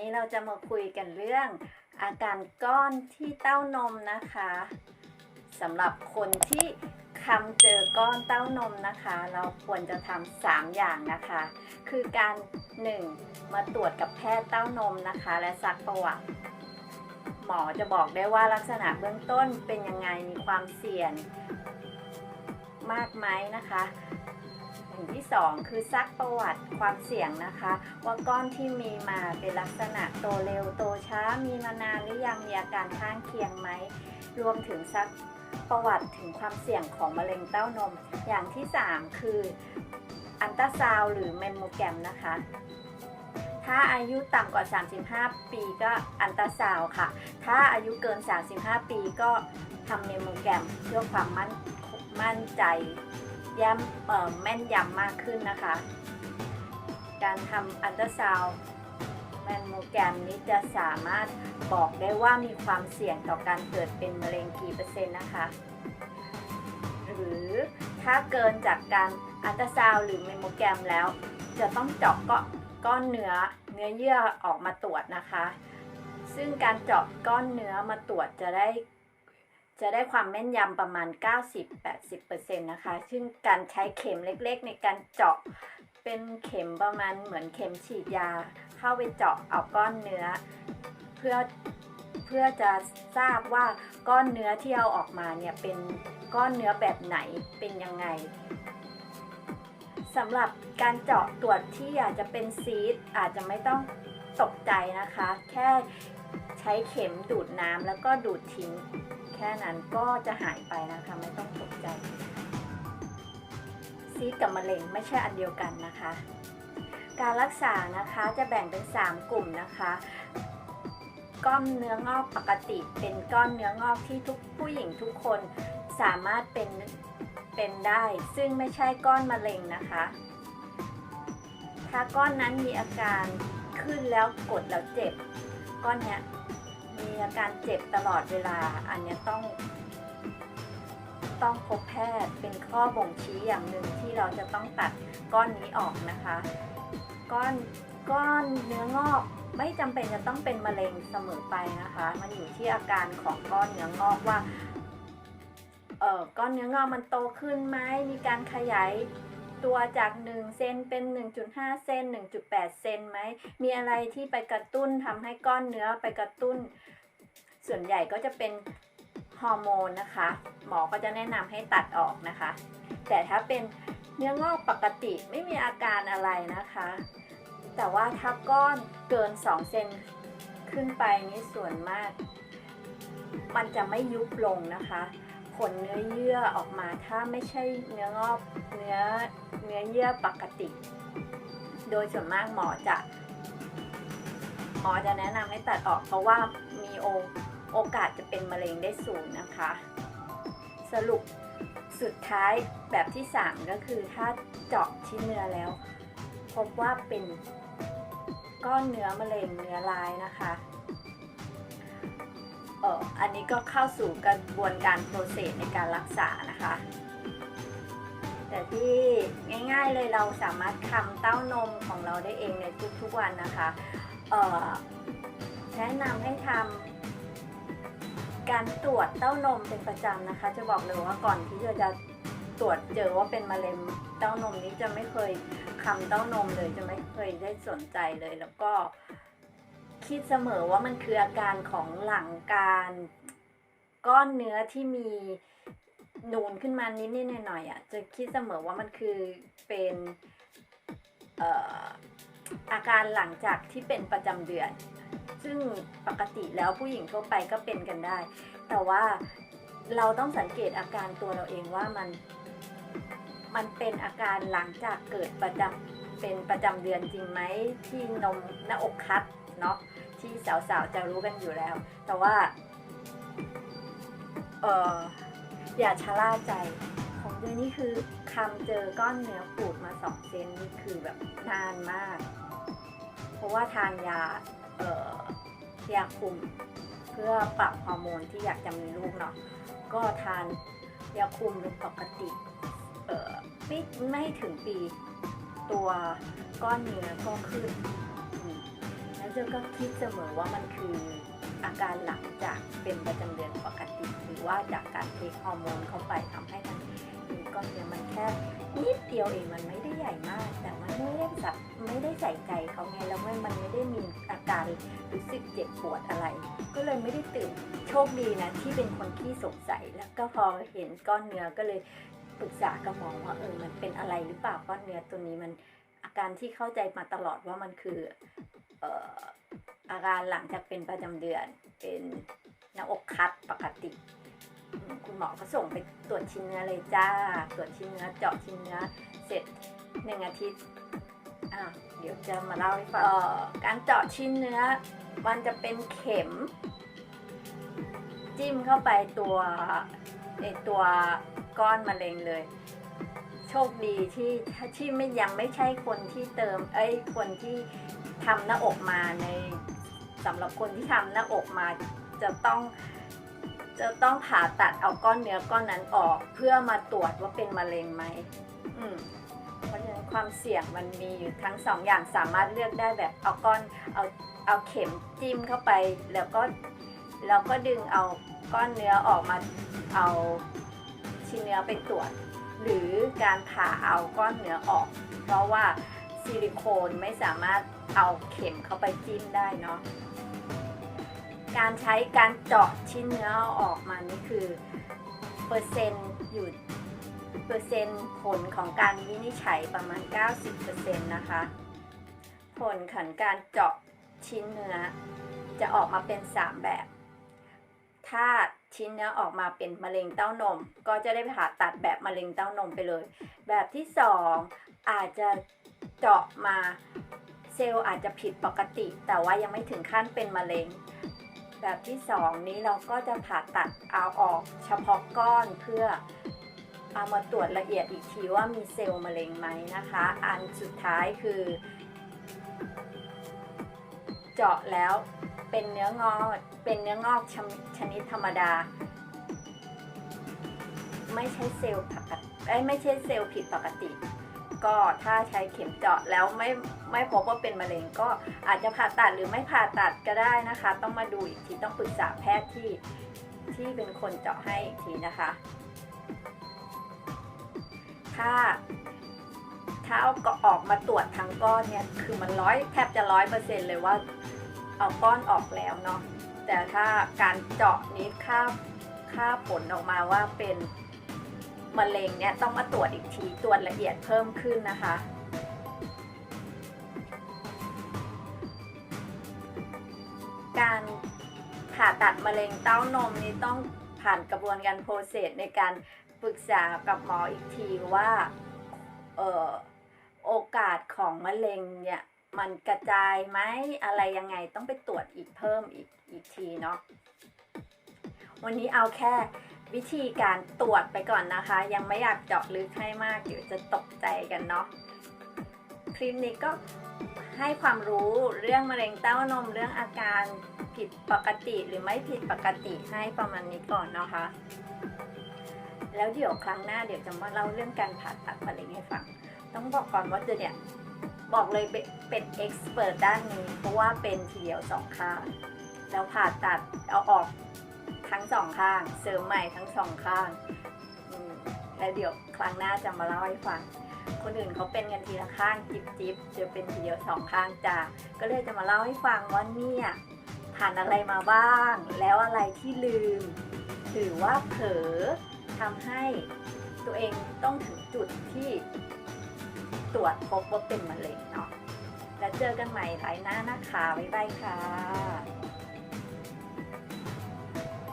นี้เราจะมาคุยกันเรื่อง อาการก้อนที่เต้านมนะคะสำหรับคนที่คำเจอก้อนเต้านมนะคะ เราควรจะทำสามอย่างนะคะ คือการหนึ่งมาตรวจกับแพทย์เต้านมนะคะ และซักประวัติ หมอจะบอกได้ว่าลักษณะเบื้องต้นเป็นยังไงมีความเสี่ยงมากไหมนะคะ อย่างที่สองคือซักประวัติความเสี่ยงนะคะ ว่าก้อนที่มีมาเป็นลักษณะโตเร็วโตช้ามีมานานหรือยังมีอาการข้างเคียงไหมรวมถึงซักประวัติถึงความเสี่ยงของมะเร็งเต้านม อย่างที่ 3 คืออันตราซาวหรือเมมโมแกรมนะคะ ถ้าอายุต่ำกว่า 35 ปีก็อันตราซาวค่ะ ถ้าอายุเกิน 35 ปีก็ทำเมมโมแกรมเพื่อความมั่นมั่นใจ ย้ำแม่นยำมากขึ้นนะคะ การทำอันตราซาวแมมโมแกรมนี้จะสามารถบอกได้ว่ามีความเสี่ยงต่อการเกิดเป็นมะเร็งกี่เปอร์เซ็นต์นะคะ หรือถ้าเกินจากการอันตราซาวหรือเมมโมแกรมแล้ว จะต้องเจาะก็ก้อนเนื้อเนื้อเยื่อออกมาตรวจนะคะ ซึ่งการเจาะก้อนเนื้อมาตรวจจะได้ จะได้ความแม่นยำประมาณ 90-80%นะคะ ซึ่งการใช้เข็มเล็กๆ ในการเจาะเป็นเข็มประมาณเหมือนเข็มฉีดยา เข้าไปเจาะเอาก้อนเนื้อ เพื่อเพื่อจะทราบว่าก้อนเนื้อที่เอาออกมาเนี่ยเป็นก้อนเนื้อแบบไหนเป็นยังไงสำหรับการเจาะตรวจที่อาจจะเป็นซีดอาจจะไม่ต้องตกใจนะคะ แค่ใช้เข็มดูดน้ำแล้วก็ดูดทิ้ง ค่นั้นก็จะหายไปนะคะ ไม่ต้องตกใจ ซีดกับมะเร็งไม่ใช่อันเดียวกันนะคะ การรักษานะคะจะแบ่งเป็น 3 กลุ่มนะคะก้อนเนื้องอกปกติ เป็นก้อนเนื้องอกที่ทุกผู้หญิงทุกคนสามารถเป็นเป็นได้ ซึ่งไม่ใช่ก้อนมะเร็งนะคะ ถ้าก้อนนั้นมีอาการขึ้นแล้วกดแล้วเจ็บ ก้อนเนี้ย อาการเจ็บตลอดเวลา อันนี้ต้อง ต้องพบแพทย์เป็นข้อบ่งชี้อย่างหนึ่งที่เราจะต้องตัดก้อนนี้ออกนะคะ ก้อนก้อนเนื้องอกไม่จำเป็นจะต้องเป็นมะเร็งเสมอไปนะคะ มันอยู่ที่อาการของก้อนเนื้องอกว่าเออก้อนเนื้องอกมันโตขึ้นไหมมีการขยายตัวจาก1เซนเป็น 1.5 เซน1.8 เซนไหม มีอะไรที่ไปกระตุ้นทำให้ก้อนเนื้อไปกระตุ้น ส่วนใหญ่ก็จะเป็นฮอร์โมนนะคะ หมอก็จะแนะนำให้ตัดออกนะคะ แต่ถ้าเป็นเนื้องอกปกติไม่มีอาการอะไรนะคะ แต่ว่าถ้าก้อนเกิน 2 เซนขึ้นไปนี้ส่วนมาก มันจะไม่ยุบลงนะคะผลเนื้อเยื่อออกมาถ้าไม่ใช่เนื้องอกเนื้อเนื้อเยื่อปกติ โดยส่วนมากหมอจะหมอจะแนะนำให้ตัดออกเพราะว่ามีโอ โอกาสจะเป็นมะเร็งได้สูงนะคะ สรุปสุดท้ายแบบที่ 3 ก็คือถ้าเจาะชิ้นเนื้อแล้ว พบว่าเป็นก้อนเนื้อมะเร็งเนื้อร้ายนะคะเอออันนี้ก็เข้าสู่กระบวนการโปรเซสในการรักษานะคะ แต่ที่ง่ายๆเลยเราสามารถคำเต้านมของเราได้เองในทุกๆวันนะคะ เออแนะนำให้ทำ การตรวจเต้านมเป็นประจำนะคะ จะบอกเลยว่าก่อนที่จะจะตรวจเจอว่าเป็นมะเร็งเต้านมนี้จะไม่เคยคำเต้านมเลยจะไม่เคยได้สนใจเลยแล้วก็คิดเสมอว่ามันคืออาการของหลังการก้อนเนื้อที่มีนูนขึ้นมานิดๆหน่อยๆอะจะคิดเสมอว่ามันคือเป็นเอาการหลังจากที่เป็นประจำเดือน ซึ่งปกติแล้วผู้หญิงทั่วไปก็เป็นกันได้ แต่ว่าเราต้องสังเกตอาการตัวเราเองว่ามัน มันเป็นอาการหลังจากเกิดประจำเป็นประจำเดือนจริงไหมที่นมหน้าอกคัดเนาะที่สาวๆจะรู้กันอยู่แล้ว แต่ว่าเอออย่าชะล่าใจของเดือนนี่คือคำเจอก้อนเนื้อปูดมาสองเซนนี่คือแบบนานมากะว่าทานยาเอ่อยาคุม เพื่อปรับฮอร์โมนที่อยากจะมีลูกเนาะก็ทานยาคุมเป็นปกติเอ่อไม่ไม่ถึงปีตัวก้อนเนื้อก็ขึ้นแล้วเจ้าก็คิดเสมอว่ามันคืออาการหลังจากเป็นประจำเดือนปกติ หรือว่าจากการเทคฮอร์โมนเข้าไปทำให้มัน ก้อนเนื้อมันแค่นิดเดียวเองมันไม่ได้ใหญ่มาก แต่มันไม่ได้แบบไม่ได้ใส่ใจเขาไงแล้วมันมันไม่ได้มีอาการรู้สึกเจ็บปวดอะไร ก็เลยไม่ได้ตื่นโชคดีนะที่เป็นคนที่สงสัยแล้วก็พอเห็นก้อนเนื้อก็เลยปรึกษากับหมอว่าเออมันเป็นอะไรหรือเปล่าก้อนเนื้อตัวนี้มันอาการที่เข้าใจมาตลอดว่ามันคือเอ่ออาการหลังจากเป็นประจำเดือนเป็นหน้าอกคัดปกติ คุณหมอก็ส่งไปตรวจชิ้นเนื้อเลยจ้า ตรวจชิ้นเนื้อเจาะชิ้นเนื้อเสร็จหนึ่งอาทิตย์อะเดี๋ยวจะมาเล่าให้ฟังการเจาะชิ้นเนื้อมันจะเป็นเข็ม จิ้มเข้าไปตัวในตัวก้อนมะเร็งเลย โชคดีที่ถ้าที่ไม่ยังไม่ใช่คนที่เติม เอ้ยคนที่ทำหน้าอกมาในสำหรับคนที่ทำหน้าอกมาจะต้อง จะต้องผ่าตัดเอาก้อนเนื้อก้อนนั้นออก เพื่อมาตรวจว่าเป็นมะเร็งไหมอืมเพราะฉะนั้นความเสี่ยงมันมีอยู่ทั้งสองอย่างสามารถเลือกได้แบบเอาก้อนเอาเอาเข็มจิ้มเข้าไป แล้วก็แล้วก็ดึงเอาก้อนเนื้อออกมาเอาชิ้นเนื้อไปตรวจ หรือการผ่าเอาก้อนเนื้อออก เพราะว่าซิลิโคนไม่สามารถเอาเข็มเข้าไปจิ้มได้เนาะ การใช้การเจาะชิ้นเนื้อออกมานี่คือเปอร์เซ็นต์อยู่เปอร์เซ็นต์ผลของการวินิจฉัยประมาณ 90%นะคะ ผลของการเจาะชิ้นเนื้อจะออกมาเป็น 3 แบบ ถ้าชิ้นเนื้อออกมาเป็นมะเร็งเต้านม ก็จะได้ผ่าตัดแบบมะเร็งเต้านมไปเลย แบบที่ 2 อาจจะเจาะมาเซลล์อาจจะผิดปกติ แต่ว่ายังไม่ถึงขั้นเป็นมะเร็ง แบบที่ 2 นี้เราก็จะผ่าตัดเอาออกเฉพาะก้อนเพื่อเอามาตรวจละเอียดอีกทีว่ามีเซลล์มะเร็งไหมนะคะ อันสุดท้ายคือ เจาะแล้วเป็นเนื้องอกเป็นเนื้องอกชนิดชนิดธรรมดา ไม่ใช่เซลล์ปกติไม่ใช่เซลล์ผิดปกติ ก็ถ้าใช้เข็มเจาะแล้วไม่ไม่พบว่าเป็นมะเร็งก็อาจจะผ่าตัดหรือไม่ผ่าตัดก็ได้นะคะ ต้องมาดูอีกทีต้องปรึกษาแพทย์ที่ที่เป็นคนเจาะให้อีกทีนะคะ ถ้าถ้าเอาก็ออกมาตรวจทั้งก้อนเนี่ยคือมันร้อยแทบจะร้อยเปอร์เซ็นต์เลยว่าเอาก้อนออกแล้วเนาะแต่ถ้าการเจาะนี้ค่าค่าผลออกมาว่าเป็น มะเร็งเนี่ยต้องมาตรวจอีกทีตรวจละเอียดเพิ่มขึ้นนะคะ การผ่าตัดมะเร็งเต้านมนี้ต้องผ่านกระบวนการโปรเซสในการปรึกษากับหมออีกทีว่าเออโอกาสของมะเร็งเนี่ยมันกระจายไหมอะไรยังไงต้องไปตรวจอีกเพิ่มอีกอีกทีเนาะวันนี้เอาแค่ วิธีการตรวจไปก่อนนะคะ ยังไม่อยากเจาะลึกให้มาก เดี๋ยวจะตกใจกันเนาะคลิปนี้ก็ให้ความรู้เรื่องมะเร็งเต้านมเรื่องอาการผิดปกติหรือไม่ผิดปกติให้ประมาณนี้ก่อนนะคะ แล้วเดี๋ยวครั้งหน้าเดี๋ยวจะมาเล่าเรื่องการผ่าตัดมะเร็งให้ฟัง ต้องบอกก่อนว่าเจเนี่ยบอกเลยเป็นเป็นเอ็กซ์เพรสด้านนี้เพราะว่าเป็นทีเดียวสองข้างแล้วผ่าตัดเอาออก ทั้งสองข้าง เสริมใหม่ทั้งสองข้างแล้วเดี๋ยวครั้งหน้าจะมาเล่าให้ฟัง คนอื่นเขาเป็นกันทีละข้างจิบจิบเจอเป็นทีเดียวสองข้างจ้าก็เลยจะมาเล่าให้ฟังว่าเนี่ยผ่านอะไรมาบ้าง แล้วอะไรที่ลืม หรือว่าเผลอทำให้ตัวเองต้องถึงจุดที่ตรวจพบว่าเป็นมะเร็งเนาะ แล้วเจอกันใหม่ไลน์หน้านะคะบ๊ายบายค่ะ